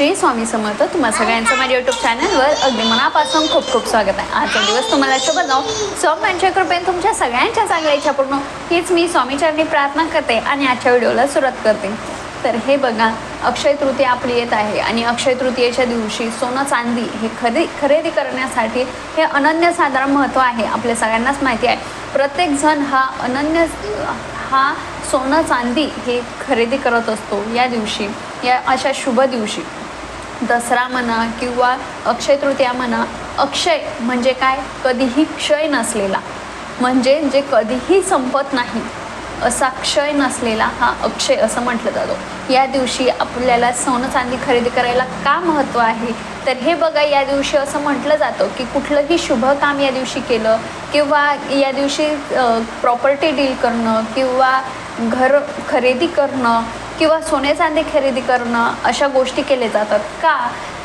श्री स्वामी समर्थ. तुम्हा सगळ्यांचं माझ्या यूट्यूब चॅनलवर अगदी मनापासून खूप खूप स्वागत आहे. आजचा दिवस तुम्हाला शुभ जाऊ. स्वामींच्या कृपेने तुमच्या सगळ्यांच्या चांगल्या इच्छा पूर्ण हीच मी स्वामीचरणी प्रार्थना करते आणि आजच्या व्हिडिओला सुरुवात करते. तर हे बघा अक्षय तृतीया आपली येत आहे आणि अक्षय तृतीयेच्या दिवशी सोनं चांदी हे खरेदी खरेदी करण्यासाठी हे अनन्यसाधारण महत्त्व आहे. आपल्या सगळ्यांनाच माहिती आहे. प्रत्येकजण हा अनन्य हा सोनं चांदी हे खरेदी करत असतो या दिवशी या अशा शुभ दिवशी. दसरा म्हणा किंवा अक्षय तृतीया म्हणा अक्षय म्हणजे काय? कधीही क्षय नसलेला. म्हणजे जे कधीही संपत नाही असा क्षय नसलेला हा अक्षय असं म्हटलं जातो. या दिवशी आपल्याला सोनं चांदी खरेदी करायला का महत्त्व आहे? तर हे बघा या दिवशी असं म्हटलं जातं की कुठलंही शुभ काम या दिवशी केलं किंवा या दिवशी प्रॉपर्टी डील करणं किंवा घर खरेदी करणं किंवा सोने चांदी खरेदी करणं अशा गोष्टी केले जातात का?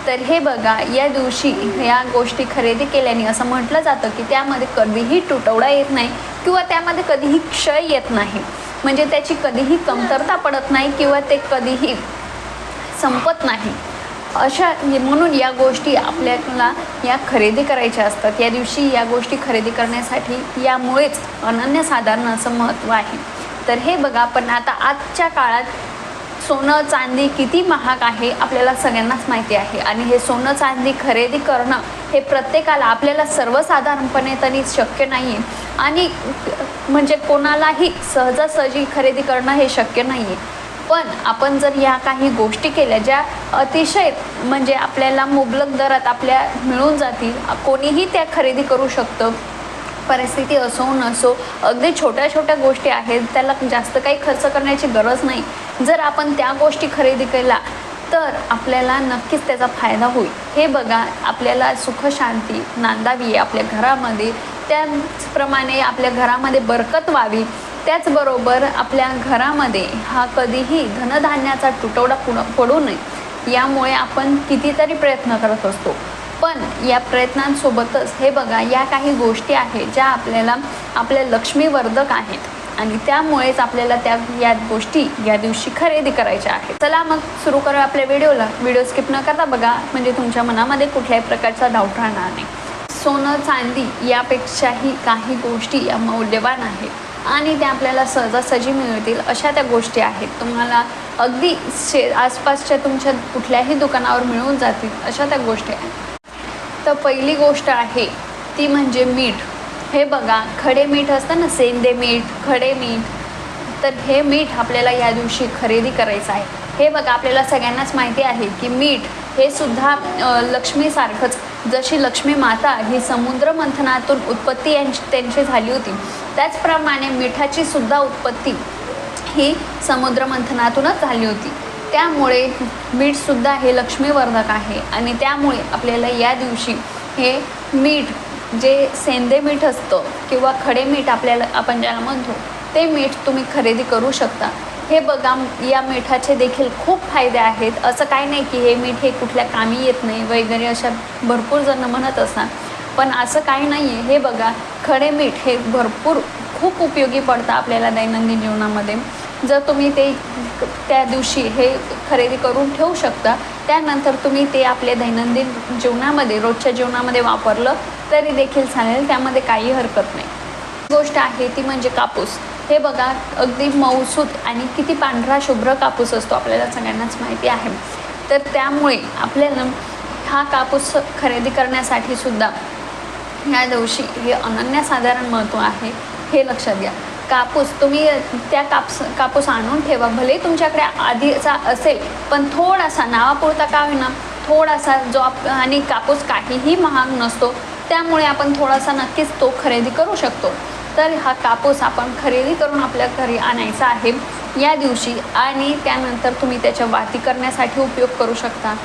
तर हे बघा या दिवशी या गोष्टी खरेदी केल्याने असं म्हटलं जातं की त्यामध्ये कधीही तुटवडा येत नाही किंवा त्यामध्ये कधीही क्षय येत नाही. म्हणजे त्याची कधीही कमतरता पडत नाही किंवा ते कधीही संपत नाही. अशा म्हणून या गोष्टी आपल्याला या खरेदी करायच्या असतात. या दिवशी या गोष्टी खरेदी करण्यासाठी यामुळेच अनन्यसाधारण असं महत्त्व आहे. तर हे बघा पण आता आजच्या काळात सोनं चांदी किती महाग आहे आपल्याला सगळ्यांनाच माहिती आहे. आणि हे सोनं चांदी खरेदी करणं हे प्रत्येकाला आपल्याला सर्वसाधारणपणे तरी शक्य नाही आहे आणि म्हणजे कोणालाही सहजासहजी खरेदी करणं हे शक्य नाही आहे पण आपण जर या काही गोष्टी केल्या ज्या अतिशय म्हणजे आपल्याला मुबलक दरात आपल्या मिळून जातील कोणीही त्या खरेदी करू शकतं. परिस्थिती असो नसो अगदी छोट्या छोट्या गोष्टी आहेत त्याला जास्त काही खर्च करण्याची गरज नाही. जर आपण त्या गोष्टी खरेदी केल्या तर आपल्याला नक्कीच त्याचा फायदा होईल. हे बघा आपल्याला सुखशांती नांदावी आपल्या घरामध्ये. त्याचप्रमाणे आपल्या घरामध्ये बरकत व्हावी. त्याचबरोबर आपल्या घरामध्ये हा कधीही धनधान्याचा तुटवडा पुढं पडू नये. यामुळे आपण कितीतरी प्रयत्न करत असतो. पण या प्रयत्नांसोबतच हे बघा या काही गोष्टी आहेत ज्या आपल्याला आपल्या लक्ष्मीवर्धक आहेत. आणि त्यामुळेच आपल्याला त्या या गोष्टी या दिवशी खरेदी करायच्या आहेत. चला मग सुरू करूया आपल्या व्हिडिओला. व्हिडिओ स्किप न करता बघा म्हणजे तुमच्या मनामध्ये कुठल्याही प्रकारचा डाऊट राहणार नाही. सोनं चांदी यापेक्षाही काही गोष्टी या मौल्यवान आहेत. आणि त्या आपल्याला सहजासहजी मिळतील अशा त्या गोष्टी आहेत. तुम्हाला अगदी शे आसपासच्या तुमच्या कुठल्याही दुकानावर मिळून जातील अशा त्या गोष्टी आहेत. तर पहिली गोष्ट आहे ती म्हणजे मीठ. हे बघा खडे मीठ असतं ना सेंदे मीठ खडे मीठ तर हे मीठ आपल्याला या दिवशी खरेदी करायचं आहे. हे बघा आपल्याला सगळ्यांनाच माहिती आहे की मीठ हे सुद्धा लक्ष्मीसारखंच जशी लक्ष्मी माता ही समुद्र मंथनातून उत्पत्ती यांची त्यांची झाली होती त्याचप्रमाणे मिठाची सुद्धा उत्पत्ती ही समुद्र मंथनातूनच झाली होती. त्यामुळे मीठसुद्धा हे लक्ष्मीवर्धक आहे आणि त्यामुळे आपल्याला या दिवशी हे मीठ जे सेंदे मीठ असतं किंवा खडे मीठ आपल्याला आपण ज्याला म्हणतो ते मीठ तुम्ही खरेदी करू शकता. हे बघा या मिठाचे देखील खूप फायदे आहेत. असं काही नाही की हे मीठ हे कुठल्या कामी येत नाही वगैरे अशा भरपूर जण म्हणत असतात. पण असं काही नाही आहे हे बघा खडे मीठ हे भरपूर खूप उपयोगी पडतं आपल्याला दैनंदिन जीवनामध्ये. जर तुम्ही ते त्या दिवशी हे खरेदी करून ठेवू शकता त्यानंतर तुम्ही ते आपल्या दैनंदिन जीवनामध्ये रोजच्या जीवनामध्ये वापरलं तरी देखील चालेल त्यामध्ये काही हरकत नाही. गोष्ट आहे ती म्हणजे कापूस. हे बघा अगदी मऊसूत आणि किती पांढरा शुभ्र कापूस असतो आपल्याला सगळ्यांनाच माहिती आहे. तर त्यामुळे आपल्याला हा कापूस खरेदी करण्यासाठी सुद्धा ह्या दिवशी हे अनन्यसाधारण महत्त्व आहे हे लक्षात घ्या. कापूस तुम्ही त्या कापूस कापूस आणून ठेवा. भले तुमच्याकडे आधीचा असेल पण थोडासा नावापुरता का होईना थोडासा जो आप आणि कापूस काहीही महाग नसतो त्यामुळे आपण थोडासा नक्कीच तो खरेदी करू शकतो. तर हा कापूस आपण खरेदी करून आपल्या घरी आणायचा आहे. या दिवशी आणि त्यानंतर तुम्ही त्याच्या वाती करण्यासाठी उपयोग करू शकता.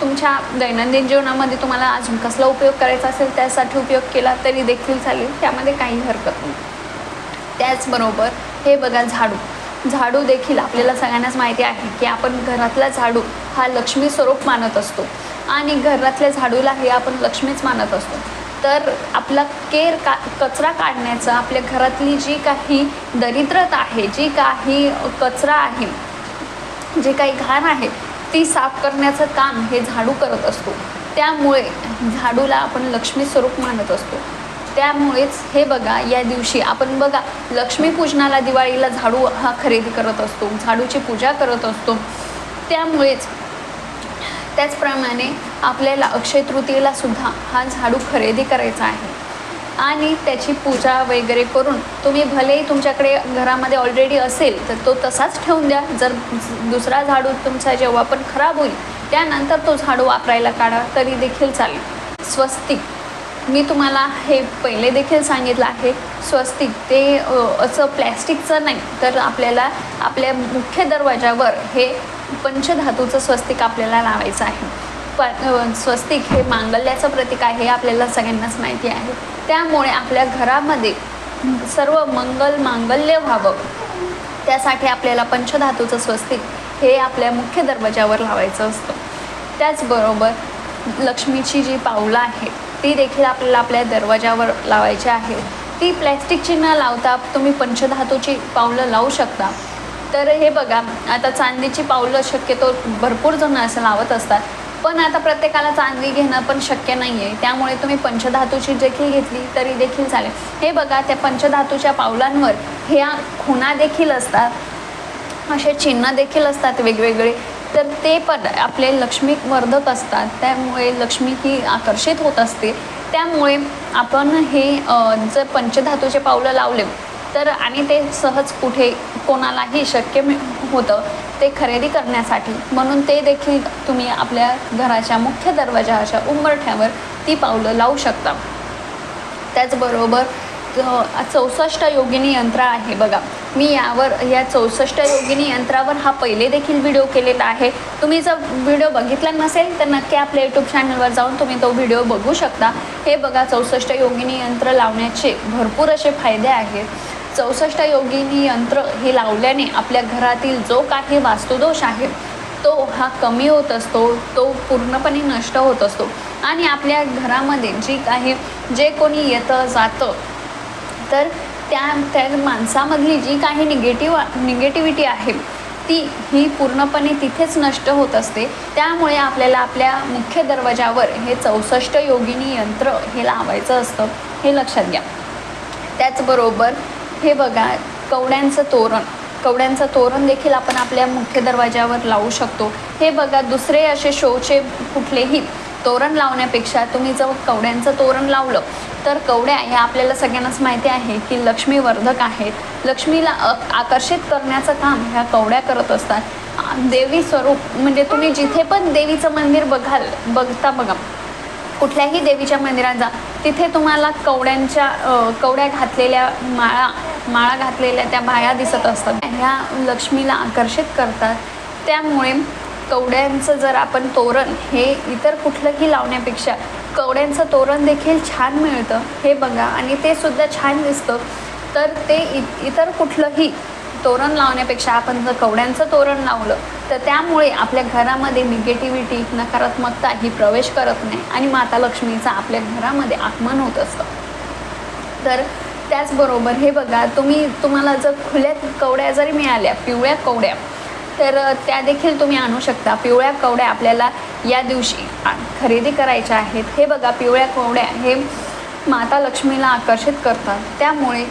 तुमच्या दैनंदिन जीवनामध्ये तुम्हाला अजून कसला उपयोग करायचा असेल त्यासाठी उपयोग केला तरी देखील चालेल. त्यामध्ये काही हरकत नाही. त्याचबरोबर हे बघा झाडू. झाडू देखील आपल्याला सगळ्यांनाच माहिती आहे की आपण घरातला झाडू हा लक्ष्मी स्वरूप मानत असतो. आणि घरातल्या झाडूला हे आपण लक्ष्मीच मानत असतो. तर आपला केर का कचरा काढण्याचं आपल्या घरातली जी काही दरिद्रता आहे जी काही कचरा आहे जे काही घाण आहे ती साफ करण्याचं काम हे झाडू करत असतो. त्यामुळे झाडूला आपण लक्ष्मी स्वरूप मानत असतो. त्यामुळेच हे बघा या दिवशी आपण बघा लक्ष्मीपूजनाला दिवाळीला झाडू हा खरेदी करत असतो झाडूची पूजा करत असतो. त्यामुळेच त्याचप्रमाणे आपल्याला अक्षय तृतीयेला सुद्धा हा झाडू खरेदी करायचा आहे. आणि त्याची पूजा वगैरे करून तुम्ही भलेही तुमच्याकडे घरामध्ये ऑलरेडी असेल तर तो तसाच ठेवून द्या. जर दुसरा झाडू तुमचा जेव्हा पण खराब होईल त्यानंतर तो झाडू वापरायला काढा तरी देखील चालेल. स्वस्तिक. मी तुम्हाला हे पहिले देखील सांगितलं आहे. स्वस्तिक ते असं प्लॅस्टिकचं नाही तर आपल्याला आपल्या मुख्य दरवाजावर हे पंचधातूचं स्वस्तिक आपल्याला लावायचं आहे. प स्वस्तिक हे मांगल्याचं प्रतीक आहे हे आपल्याला सगळ्यांनाच माहिती आहे. त्यामुळे आपल्या घरामध्ये सर्व मंगल मांगल्य व्हावं. त्यासाठी आपल्याला पंचधातूचं स्वस्तिक हे आपल्या मुख्य दरवाजावर लावायचं असतं. त्याचबरोबर लक्ष्मीची जी पावलं आहेत ती देखील आपल्याला आपल्या दरवाजावर लावायची आहे. ती प्लॅस्टिकची न लावता तुम्ही पंचधातूची पावलं लावू शकता. तर हे बघा आता चांदीची पावलं शक्यतो भरपूर जण असं लावत असतात. पण आता प्रत्येकाला चांदी घेणं पण शक्य नाही आहे त्यामुळे तुम्ही पंचधातूची देखील घेतली तरी देखील चालेल. हे बघा त्या पंचधातूच्या पावलांवर ह्या खुणा देखील असतात. असे चिन्ह देखील असतात वेगवेगळे. तर ते पण आपले लक्ष्मीवर्धक असतात. त्यामुळे लक्ष्मी ही आकर्षित होत असते. त्यामुळे आपण हे जर पंचधातूचे पावलं लावले तर आणि ते सहज कुठे कोणालाही शक्य होतं ते खरेदी करण्यासाठी. म्हणून ते देखील तुम्ही आपल्या घराच्या मुख्य दरवाजाच्या उंबरठ्यावर ती पावलं लावू शकता. त्याचबरोबर चौसष्ट योगिनी यंत्र आहे बघा. मी यावर या चौसष्ट योगिनी यंत्रावर हा पहिले देखील व्हिडिओ केलेला आहे. तुम्ही जर व्हिडिओ बघितला नसेल तर नक्की आपल्या यूट्यूब चॅनलवर जाऊन तुम्ही तो व्हिडिओ बघू शकता. हे बघा चौसष्ट योगिनी यंत्र लावण्याचे भरपूर असे फायदे आहेत. चौसष्ट योगिनी यंत्र हे लावल्याने आपल्या घरातील जो काही वास्तुदोष आहे तो हा कमी होत असतो तो पूर्णपणे नष्ट होत असतो. आणि आपल्या घरामध्ये जी काही जे कोणी येतं जातं तर त्या त्या माणसामधली जी काही निगेटिव्ह निगेटिव्हिटी आहे ती ही पूर्णपणे तिथेच नष्ट होत असते. त्यामुळे आपल्याला आपल्या मुख्य दरवाजावर हे चौसष्ट योगिनी यंत्र हे लावायचं असतं हे लक्षात घ्या. त्याचबरोबर हे बघा कवड्यांचं तोरण. कवड्यांचं तोरण देखील आपण आपल्या मुख्य दरवाजावर लावू शकतो. हे बघा दुसरे असे शोचे कुठलेही तोरण लावण्यापेक्षा तुम्ही जर कवड्यांचं तोरण लावलं तर कवड्या ह्या आपल्याला सगळ्यांनाच माहिती आहे की लक्ष्मीवर्धक आहेत. लक्ष्मीला आकर्षित करण्याचं काम ह्या कवड्या करत असतात. देवी स्वरूप म्हणजे तुम्ही जिथे पण देवीचं मंदिर बघाल बघता बघा. कुठल्याही देवीच्या मंदिरात जा. तिथे तुम्हाला कवड्यांच्या कवड्या घातलेल्या माळा माळा घातलेल्या त्या बाया दिसत असतात. ह्या लक्ष्मीला आकर्षित करतात. त्यामुळे कवड्यांचं जर आपण तोरण हे इतर कुठलंही लावण्यापेक्षा कवड्यांचं तोरण देखील छान मिळतं हे बघा. आणि ते सुद्धा छान दिसतं. तर ते इ इतर कुठलंही तोरण लावण्यापेक्षा आपण जर कवड्यांचं तोरण लावलं तर त्यामुळे आपल्या घरामध्ये निगेटिव्हिटी नकारात्मकता ही प्रवेश करत नाही आणि माता लक्ष्मीचं आपल्या घरामध्ये आगमन होत असतं. तर त्याचबरोबर हे बघा तुम्ही तुम्हाला जर खुल्या कवड्या जरी मिळाल्या पिवळ्या कवड्या तर त्या देखील तुम्ही आणू शकता. पिवळ्या कवड्या आपल्याला या दिवशी खरेदी करायच्या आहेत. हे बघा पिवळ्या कवड्या हे माता लक्ष्मीला आकर्षित करतात. त्यामुळे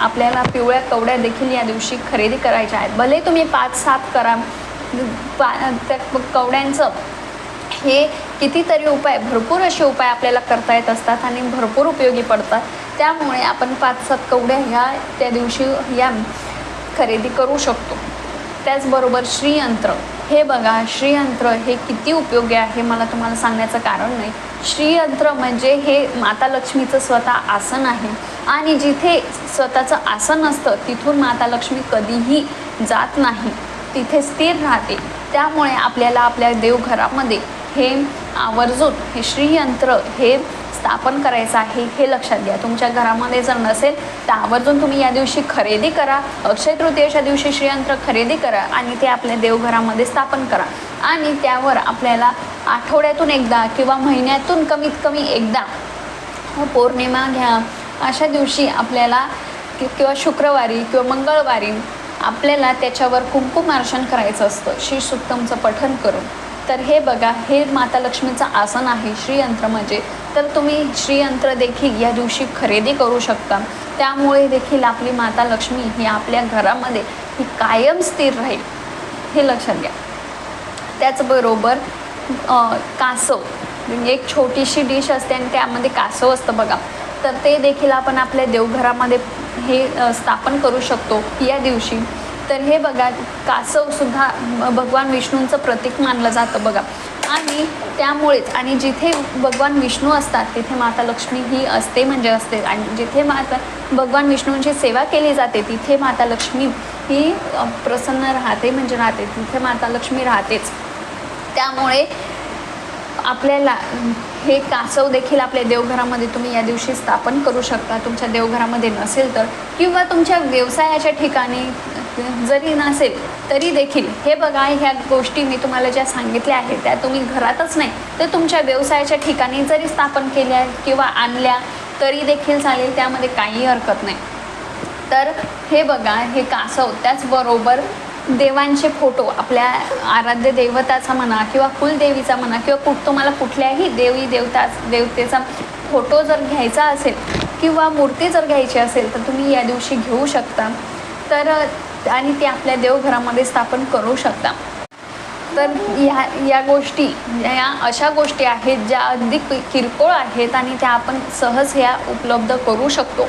आपल्याला पिवळ्या कवड्या देखील या दिवशी खरेदी करायच्या आहेत. भले तुम्ही पाच सात करा पा त्या कवड्यांचं हे कितीतरी उपाय भरपूर असे उपाय आपल्याला करता येत असतात आणि भरपूर उपयोगी पडतात. त्यामुळे आपण पाच सात कवड्या ह्या त्या दिवशी या खरेदी करू शकतो. त्याचबरोबर श्रीयंत्र. हे बघा श्रीयंत्र हे किती उपयोगी आहे? मला तुम्हाला सांगण्याचं कारण नाही. श्रीयंत्र म्हणजे हे माता लक्ष्मीचं स्वतः आसन आहे. आणि जिथे स्वतःचं आसन असतं तिथून माता लक्ष्मी कधीही जात नाही. तिथे स्थिर राहते. त्यामुळे आपल्याला आपल्या देवघरामध्ये हे आवर्जून हे श्रीयंत्र हे स्थापन करायचं आहे हे लक्षात घ्या. तुमच्या घरामध्ये जर नसेल तर आवर्जून तुम्ही या दिवशी खरेदी करा. अक्षय तृतीयेच्या दिवशी श्रीयंत्र खरेदी करा आणि ते आपल्या देवघरामध्ये स्थापन करा. आणि त्यावर आपल्याला आठवड्यातून एकदा किंवा महिन्यातून कमीत कमी एकदा पौर्णिमा घ्या. अशा दिवशी आपल्याला कि- किंवा शुक्रवारी किंवा मंगळवारी आपल्याला त्याच्यावर कुंकुमार्चन करायचं असतं. श्री सुक्तमचं पठन करून. तर हे बघा हे माता लक्ष्मीचं आसन आहे श्रीयंत्र म्हणजे. तर तुम्ही श्रीयंत्र देखील या दिवशी खरेदी करू शकता. त्यामुळे देखील आपली माता लक्ष्मी ही आपल्या घरामध्ये ही कायम स्थिर राहील. हे लक्षात घ्या. त्याचबरोबर कासव. म्हणजे एक छोटीशी डिश असते आणि त्यामध्ये कासव असतं बघा. तर ते देखील आपण आपल्या देवघरामध्ये हे स्थापन करू शकतो या दिवशी. तर हे बघा कासवसुद्धा भगवान विष्णूंचं प्रतीक मानलं जातं बघा. आणि त्यामुळेच आणि जिथे भगवान विष्णू असतात तिथे माता लक्ष्मी ही असते म्हणजे असते. आणि जिथे माता भगवान विष्णूंची सेवा केली जाते तिथे माता लक्ष्मी ही प्रसन्न राहते म्हणजे राहते. तिथे माता लक्ष्मी राहतेच. त्यामुळे आपल्याला हे कासव देखील आपल्या देवघरामध्ये तुम्ही या दिवशी स्थापन करू शकता. तुमच्या देवघरामध्ये नसेल तर किंवा तुमच्या व्यवसायाच्या ठिकाणी जरी नसेल तरी देखील हे बघा ह्या गोष्टी मी तुम्हाला ज्या सांगितल्या आहेत त्या तुम्ही घरातच नाही तर तुमच्या व्यवसायाच्या ठिकाणी जरी स्थापन केल्या किंवा आणल्या तरी देखील चालेल त्यामध्ये काही हरकत नाही. तर हे बघा हे कासव त्याचबरोबर देवांचे फोटो आपल्या आराध्य देवताचा म्हणा किंवा कुलदेवीचा म्हणा किंवा कुठ तुम्हाला कुठल्याही देवी देवता देवतेचा फोटो जर घ्यायचा असेल किंवा मूर्ती जर घ्यायची असेल तर तुम्ही या दिवशी घेऊ शकता. तर आणि ते आपल्या देवघरामध्ये स्थापन करू शकता. तर ह्या या गोष्टी या अशा गोष्टी आहेत ज्या अगदी किरकोळ आहेत आणि त्या आपण सहज ह्या उपलब्ध करू शकतो.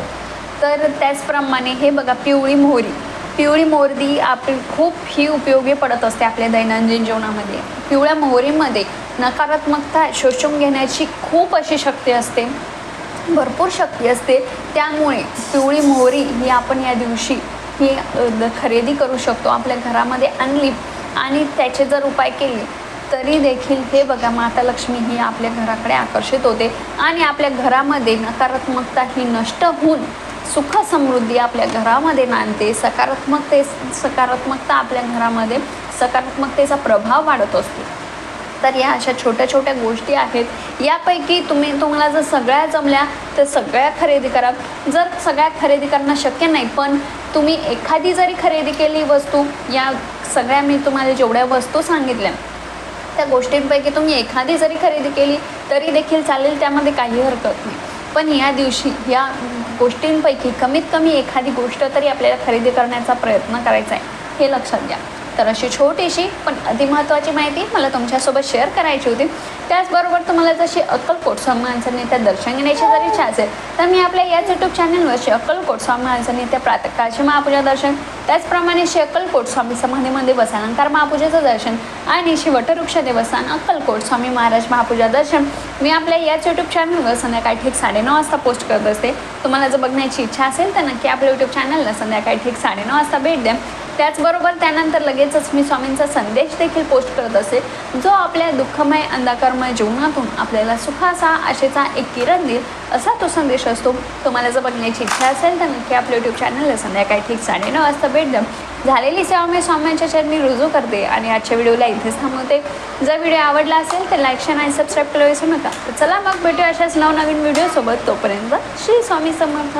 तर त्याचप्रमाणे हे बघा पिवळी मोहरी. पिवळी मोहरी आपली खूप ही उपयोगी पडत असते आपल्या दैनंदिन जीवनामध्ये. पिवळ्या मोहरीमध्ये नकारात्मकता शोषून घेण्याची खूप अशी शक्ती असते. भरपूर शक्ती असते. त्यामुळे पिवळी मोहरी ही आपण या दिवशी ही द- खरेदी करू शकतो आपल्या घरामध्ये आणली आणि त्याचे जर उपाय केले तरी देखील हे बघा माता लक्ष्मी ही आपल्या घराकडे आकर्षित होते आणि आपल्या घरामध्ये नकारात्मकता ही नष्ट होऊन सुख समृद्धी आपल्या घरामध्ये नांदते. सकारात्मकते सकारात्मकता आपल्या घरामध्ये सकारात्मकतेचा प्रभाव वाढत असतो. तर या अशा छोट्या छोट्या गोष्टी आहेत. यापैकी तुम्ही तुम्हाला जर सगळ्या जमल्या तर सगळ्या खरेदी करा. जर सगळ्या खरेदी करणं शक्य नाही पण तुम्ही एखादी जरी खरेदी केली वस्तू या सगळ्या मी तुम्हाला जेवढ्या वस्तू सांगितल्या त्या गोष्टींपैकी तुम्ही एखादी जरी खरेदी केली तरी देखील चालेल त्यामध्ये काही हरकत नाही. पण या दिवशी या गोष्टींपैकी कमीत कमी एखादी गोष्ट तरी आपल्याला खरेदी करण्याचा प्रयत्न करायचा आहे हे लक्षात घ्या. तर अशी छोटीशी पण अतिमहत्त्वाची माहिती मला तुमच्यासोबत शेअर करायची होती. त्याचबरोबर तुम्हाला जशी अक्कलकोट स्वामी माणसं नेत्या दर्शन घेण्याची जर इच्छा असेल तर मी आपल्या याच यूट्यूब चॅनलवर श्री अक्कलकोट स्वामी माणसं नेत्या प्रातकाळची महापूजा दर्शन त्याचप्रमाणे श्री अक्कलकोट स्वामी समाधीमध्ये बसालंकार महापूजेचं दर्शन आणि श्री वटवृक्ष देवस्थान अक्कलकोट स्वामी महाराज महापूजा दर्शन. मी आपल्या याच यूट्यूब चॅनलवर संध्याकाळी ठीक साडेनऊ वाजता पोस्ट करत असते. तुम्हाला जर बघण्याची इच्छा असेल तर नक्की आपल्या यूट्यूब चॅनलला संध्याकाळी ठीक साडेनऊ वाजता भेट द्या. त्याचबरोबर त्यानंतर लगेचच मी स्वामींचा संदेश देखील पोस्ट करत असे जो आपल्या दुःखमय अंधकारमय जीवनातून आपल्याला सुखाचा आशेचा एक किरण देईल असा तो संदेश असतो. तुम्हाला जर बघण्याची इच्छा असेल तर नक्की आपल्या यूट्यूब चॅनलला संध्याकाळी ठीक साडेनऊ वाजता भेट द्या. झालेली सेवा मी स्वाम्यांच्या चरणी रुजू करते आणि आजच्या व्हिडिओला इथेच थांबवते. जर व्हिडिओ आवडला असेल तर लाईक शेअर आणि सबस्क्राईब करायला विसरू नका. तर चला मग भेटू अशाच नवनवीन व्हिडिओसोबत. तोपर्यंत श्री स्वामी समर्थ.